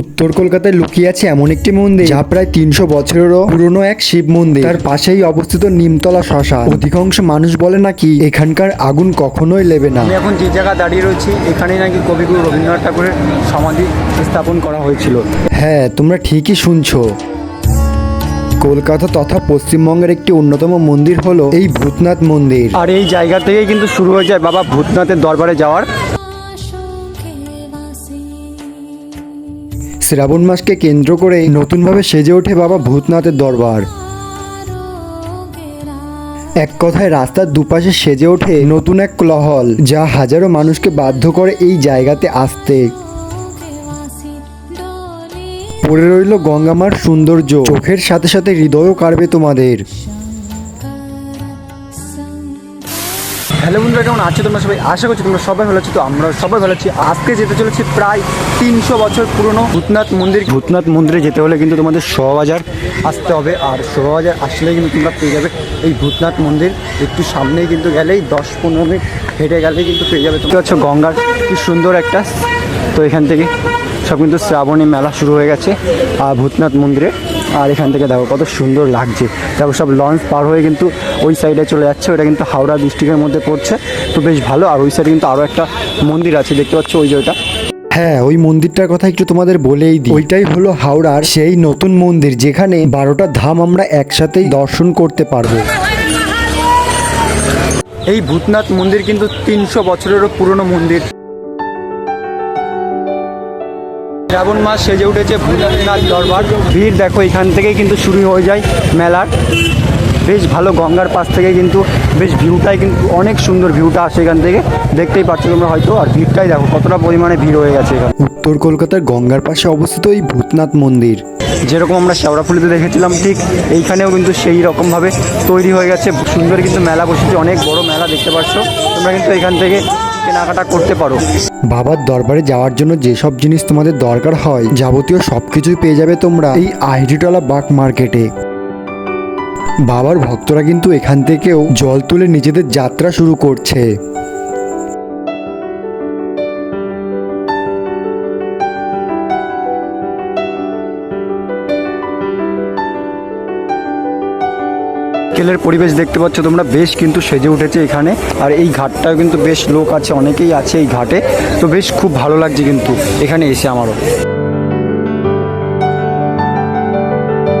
উত্তর কলকাতায় লুকিয়ে আছে এমন একটি মন্দির যা প্রায় তিনশো বছরেরও পুরনো এক শিব মন্দির। তার পাশেই অবস্থিত নিমতলা শশা অধিকাংশ মানুষ বলে নাকি এখানকার আগুন কখনোই লেবে না। আমি এখন যে জায়গা দাঁড়িয়ে রয়েছি এখানে নাকি কবিগুরু রবীন্দ্রনাথ ঠাকুরের সমাধি স্থাপন করা হয়েছিল। হ্যাঁ তোমরা ঠিকই শুনছো। কলকাতা তথা পশ্চিমবঙ্গের একটি অন্যতম মন্দির হলো এই ভূতনাথ মন্দির। আর এই জায়গা থেকেই কিন্তু শুরু হয়ে যায় বাবা ভূতনাথের দরবারে যাওয়ার শ্রাবণ মাসকে কেন্দ্র করে নতুনভাবে সেজে ওঠে বাবা ভূতনাথের দরবার। এক কথায় রাস্তার দুপাশে সেজে ওঠে নতুন এক ক্লহল যা হাজারো মানুষকে বাধ্য করে এই জায়গাতে আসতে। পড়ে রইল গঙ্গামার সৌন্দর্য, চোখের সাথে সাথে হৃদয়ও কাড়বে তোমাদের। হ্যালো বন্ধুরা, কেমন আছো তোমরা সবাই? আশা করছি তোমরা সবাই ভালো আছো। তো আমরা সবাই ভালো আছি। আজকে যেতে চলেছি প্রায় তিনশো বছর পুরনো ভূতনাথ মন্দির। ভূতনাথ মন্দিরে যেতে হলে কিন্তু তোমাদের শোভাবাজার আসতে হবে। আর শোভাবাজার আসলে কিন্তু তোমরা পেয়ে যাবে এই ভূতনাথ মন্দির। একটু সামনেই কিন্তু গেলেই দশ পনেরো মিনিট হেঁটে গেলেই কিন্তু পেয়ে যাবে তুমি হচ্ছে গঙ্গার কি সুন্দর একটা তো এখান থেকে সব কিন্তু শ্রাবণী মেলা শুরু হয়ে গেছে। আর ভূতনাথ মন্দিরে আর এখান থেকে দেখো কত সুন্দর লাগছে। দেখো সব লঞ্চ পার হয়ে কিন্তু ওই সাইডে চলে যাচ্ছে ওটা কিন্তু হাওড়া ডিস্ট্রিক্টের মধ্যে পড়ছে। তো বেশ ভালো আর ওই সাইডে কিন্তু আরও একটা মন্দির আছে দেখতে পাচ্ছ ওই যে ওটা হ্যাঁ ওই মন্দিরটার কথা একটু তোমাদের বলেই দিই। ওইটাই হলো হাওড়ার সেই নতুন মন্দির যেখানে বারোটা ধাম আমরা একসাথেই দর্শন করতে পারব। এই ভূতনাথ মন্দির কিন্তু তিনশো বছরেরও পুরনো মন্দির। শ্রাবণ মাস সেজে উঠেছে ভূতনাথ দরবার। ভিড় দেখো এখান থেকেই কিন্তু শুরু হয়ে যায় মেলার। বেশ ভালো গঙ্গার পাশ থেকে কিন্তু বেশ ভিউটাই কিন্তু অনেক সুন্দর ভিউটা আসে এখান থেকে। দেখতেই পাচ্ছ তোমরা হয়তো আর ভিড়টাই দেখো কতটা পরিমাণে ভিড় হয়ে গেছে এখানে। উত্তর কলকাতার গঙ্গার পাশে অবস্থিত এই ভূতনাথ মন্দির। যেরকম আমরা শেওড়াফুলিতে দেখেছিলাম ঠিক এইখানেও কিন্তু সেই রকমভাবে তৈরি হয়ে গেছে। সুন্দর কিন্তু মেলা বসেছে অনেক বড় মেলা দেখতে পাচ্ছ। তোমরা কিন্তু এখান থেকে কেনাকাটা করতে পারো। বাবার দরবারে যাওয়ার জন্য যেসব জিনিস তোমাদের দরকার হয়, যাবতীয় সবকিছুই পেয়ে যাবে তোমরা এই আইডিটলা বাগ মার্কেটে। বাবার ভক্তরা কিন্তু এখান থেকেও জল তুলে নিজেদের যাত্রা শুরু করছে। কেলের পরিবেশ দেখতে পাচ্ছ তোমরা। বেশ কিন্তু সেজে উঠেছে এখানে। আর এই ঘাটটাও কিন্তু বেশ লোক আছে অনেকেই আছে এই ঘাটে। তো বেশ খুব ভালো লাগছে কিন্তু এখানে এসে আমারও।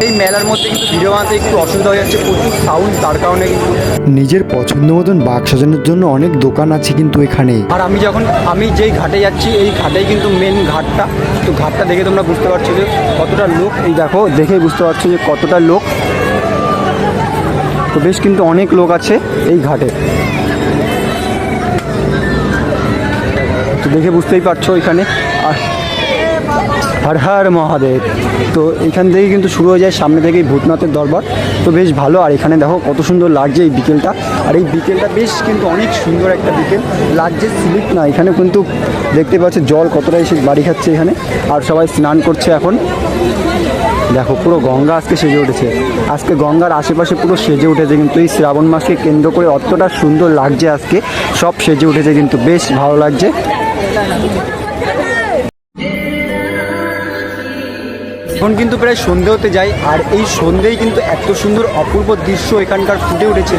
এই মেলার মধ্যে কিন্তু ভিডিও বানাতে একটু অসুবিধা হয়ে যাচ্ছে প্রচুর সাউন্ড তার কারণে কিন্তু নিজের পছন্দ মতন বাগ সাজানোর জন্য অনেক দোকান আছে কিন্তু এখানে। আর আমি যখন আমি যেই ঘাটে যাচ্ছি এই ঘাটেই কিন্তু মেন ঘাটটা। তো ঘাটটা দেখে তোমরা বুঝতে পারছ যে কতটা লোক এই দেখো দেখে বুঝতে পারছ যে কতটা লোক। তো বেশ কিন্তু অনেক লোক আছে এই ঘাটে। তো দেখে বুঝতেই পারছ এখানে। আর হর হর মহাদেব। তো এখান থেকে কিন্তু শুরু হয়ে যায় সামনে থেকেই ভূতনাথের দরবার। তো বেশ ভালো, আর এখানে দেখো কত সুন্দর লাগছে এই বিকেলটা। আর এই বিকেলটা বেশ কিন্তু অনেক সুন্দর একটা বিকেল। লাগছে স্লিপ না, এখানে কিন্তু দেখতে পাচ্ছে জল কতটা এসে বাড়ি খাচ্ছে এখানে। আর সবাই স্নান করছে এখন। দেখো, পুরো গঙ্গা আজকে সেজে উঠেছে। আজকে গঙ্গার আশেপাশে পুরো সেজে উঠেছে কিন্তু এই শ্রাবণ মাসকে কেন্দ্র করে অতটা সুন্দর লাগছে আজকে। সব সেজে উঠেছে কিন্তু বেশ ভালো লাগছে। এখন কিন্তু প্রায় সন্ধে হতে যাই আর এই সন্ধেই কিন্তু এত সুন্দর অপূর্ব দৃশ্য এখানকার ফুটে উঠেছে।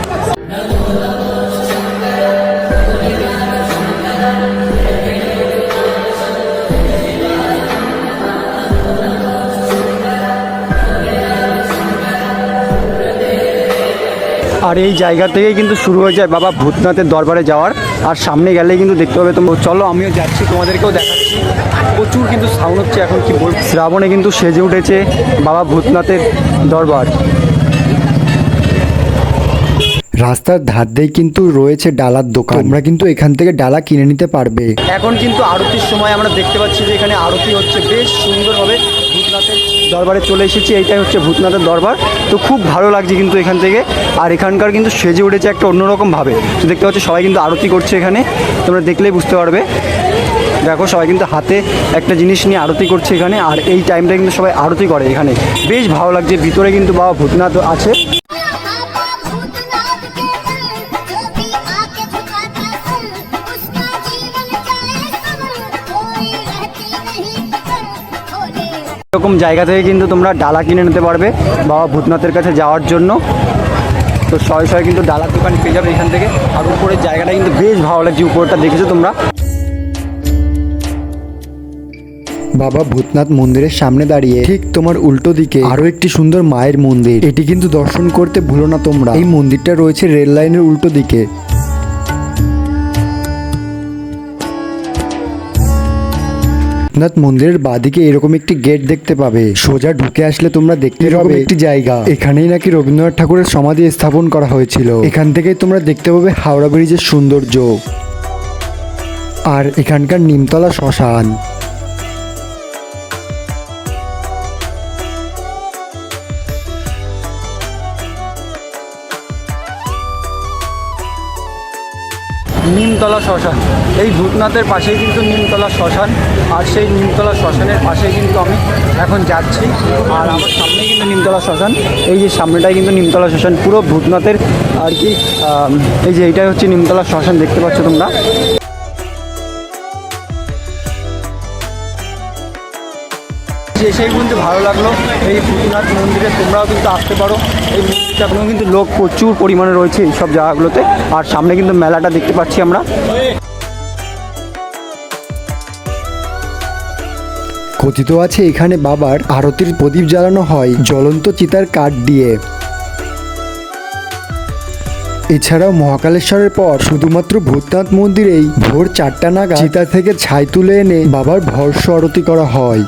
আর এই জায়গা থেকেই কিন্তু শুরু হয়ে যায় বাবা ভূতনাথের দরবারে যাওয়ার। আর সামনে গেলেই কিন্তু দেখতে হবে তোমরা। চলো, আমিও যাচ্ছি, তোমাদেরকেও দেখাচ্ছি। প্রচুর কিন্তু সাউন্ড হচ্ছে এখন, কি বল শ্রাবণে কিন্তু সেজে উঠেছে বাবা ভূতনাথের দরবার। রাস্তার ধার দিয়ে কিন্তু রয়েছে ডালার দোকান। তোমরা কিন্তু এখান থেকে ডালা কিনে নিতে পারবে। এখন কিন্তু আরতির সময় আমরা দেখতে পাচ্ছি যে এখানে আরতি হচ্ছে। বেশ সুন্দরভাবে ভূতনাথের দরবারে চলে এসেছি। এইটাই হচ্ছে ভূতনাথের দরবার। তো খুব ভালো লাগছে কিন্তু এখান থেকে। আর এখানকার কিন্তু সেজে উঠেছে একটা অন্যরকম ভাবে। তো দেখতে পাচ্ছ, সবাই কিন্তু আরতি করছে এখানে। তোমরা দেখলেই বুঝতে পারবে। দেখো, সবাই কিন্তু হাতে একটা জিনিস নিয়ে আরতি করছে এখানে। আর এই টাইমটা কিন্তু সবাই আরতি করে এখানে। বেশ ভালো লাগছে। ভিতরে কিন্তু বাবা ভূতনাথ আছে। এরকম জায়গা থেকে কিন্তু তোমরা ডালা কিনে নিতে পারবে বাবা ভূতনাথের কাছে যাওয়ার জন্য। তো শয়ে শয়ে কিন্তু ডালার দোকান পেয়ে যাবে এখান থেকে। আর উপরের জায়গাটা কিন্তু বেশ ভালো লাগছে উপরটা দেখেছ তোমরা? বাবা ভূতনাথ মন্দিরের সামনে দাঁড়িয়ে ঠিক তোমার উল্টো দিকে আরও একটি সুন্দর মায়ের মন্দির। এটি কিন্তু দর্শন করতে ভুলো না তোমরা। এই মন্দিরটা রয়েছে রেল লাইনের উল্টো দিকে। ভূতনাথ মন্দিরের বাদিকে এরকম একটি গেট দেখতে পাবে। সোজা ঢুকে আসলে তোমরা দেখতে পাবে একটি জায়গা। এখানেই নাকি রবীন্দ্রনাথ ঠাকুরের সমাধি স্থাপন করা হয়েছিল। এখান থেকে তোমরা দেখতে পাবে হাওড়া ব্রিজের সৌন্দর্য। আর এখানকার নিমতলা শ্মশান। নিমতলা শ্মশান। এই ভূতনাথের পাশেই কিন্তু নিমতলা শ্মশান, আর সেই নিমতলা শ্মশানের পাশেই কিন্তু আমি এখন যাচ্ছি। আর আমার সামনেই কিন্তু নিমতলা শ্মশান। এই যে সামনেটাই কিন্তু নিমতলা শ্মশান, পুরো ভূতনাথের আর কি এই যে এইটাই হচ্ছে নিমতলা শ্মশান, দেখতে পাচ্ছ তোমরা। এসেই কিন্তু ভালো লাগল। এই ভূতনাথ মন্দিরে তোমরাও কিন্তু আসতে পারো। এই এখনও কিন্তু লোক প্রচুর পরিমাণে রয়েছে এই সব জায়গাগুলোতে। আর সামনে কিন্তু মেলাটা দেখতে পাচ্ছি আমরা। কথিত আছে, এখানে বাবার আরতির প্রদীপ জ্বালানো হয় জ্বলন্ত চিতার কাঠ দিয়ে। এছাড়াও মহাকালেশ্বরের পর শুধুমাত্র ভূতনাথ মন্দিরেই ভোর চারটা নাগাদ চিতা থেকে ছাই তুলে এনে বাবার ভর্ষ আরতি করা হয়।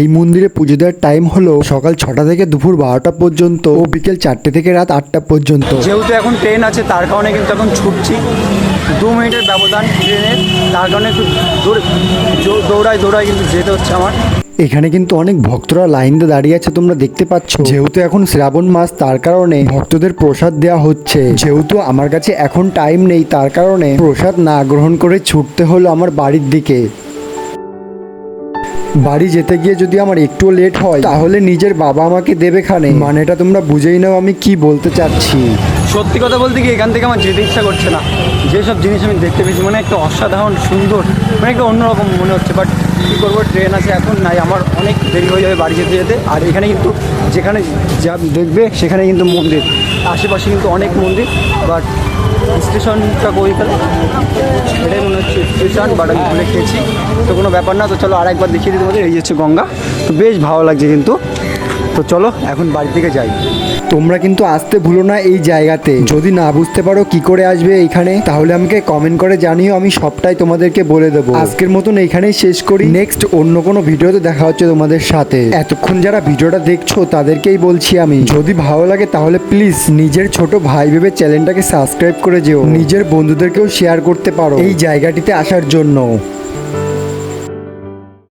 এই মন্দিরে পুজো দেওয়ার টাইম হলো সকাল ছটা থেকে দুপুর বারোটা পর্যন্ত ও বিকেল চারটে থেকে রাত আটটা পর্যন্ত। যেহেতু এখন ট্রেন আছে তার কারণে কিন্তু এখন ছুটছি। দু মিনিটের ব্যবধান ট্রেনের তার কারণে একটু দৌড়ায় দৌড়ায় কিন্তু যেতে হচ্ছে আমার। এখানে কিন্তু অনেক ভক্তরা লাইন দিয়ে দাঁড়িয়ে আছে তোমরা দেখতে পাচ্ছ। যেহেতু এখন শ্রাবণ মাস তার কারণে ভক্তদের প্রসাদ দেওয়া হচ্ছে। যেহেতু আমার কাছে এখন টাইম নেই তার কারণে প্রসাদ না গ্রহণ করে ছুটতে হলো আমার বাড়ির দিকে। বাড়ি যেতে গিয়ে যদি আমার একটু লেট হয়, তাহলে নিজের বাবা আমাকে দেবে খানে। মানেটা তোমরা বুঝেই নাও আমি কি বলতে চাচ্ছি। সত্যি কথা বলতে কি এখান থেকে আমার যেতে ইচ্ছা করছে না। যেসব জিনিস আমি দেখতে পেয়েছি মানে একটা অসাধারণ, সুন্দর মানে একটা অন্যরকম মনে হচ্ছে। বাট কী করব ট্রেন আছে এখন, নাই আমার অনেক দেরি হয়ে যাবে বাড়ি যেতে যেতে। আর এখানে কিন্তু যেখানে যা দেখবে, সেখানে কিন্তু মন্দির। আশেপাশে কিন্তু অনেক মন্দির বাট স্টেশনটা কই মনে হচ্ছে বাট আমি খেয়েছি। তো কোনো ব্যাপার না, তো চলো আর একবার দেখিয়ে দিই তোমাদের। এই হচ্ছে গঙ্গা। তো বেশ ভালো লাগছে কিন্তু। তো চলো, এখন বাড়ি থেকে যাই। তোমরা কিন্তু আসতে ভুলো না এই জায়গাতে। যদি না বুঝতে পারো কি করে আসবে এখানে তাহলে আমাকে কমেন্ট করে জানিও, আমি সবটাই তোমাদেরকে বলে দেবো। আজকের মতন এখানেই শেষ করি। নেক্সট অন্য কোনো ভিডিওতে দেখা হচ্ছে তোমাদের সাথে। এতক্ষণ যারা ভিডিওটা দেখছ, তাদেরকেই বলছি আমি। যদি ভালো লাগে, তাহলে প্লিজ নিজের ছোট ভাই ভেবে চ্যানেলটাকে সাবস্ক্রাইব করে যেও। নিজের বন্ধুদেরকেও শেয়ার করতে পারো। এই জায়গাটিতে আসার জন্য।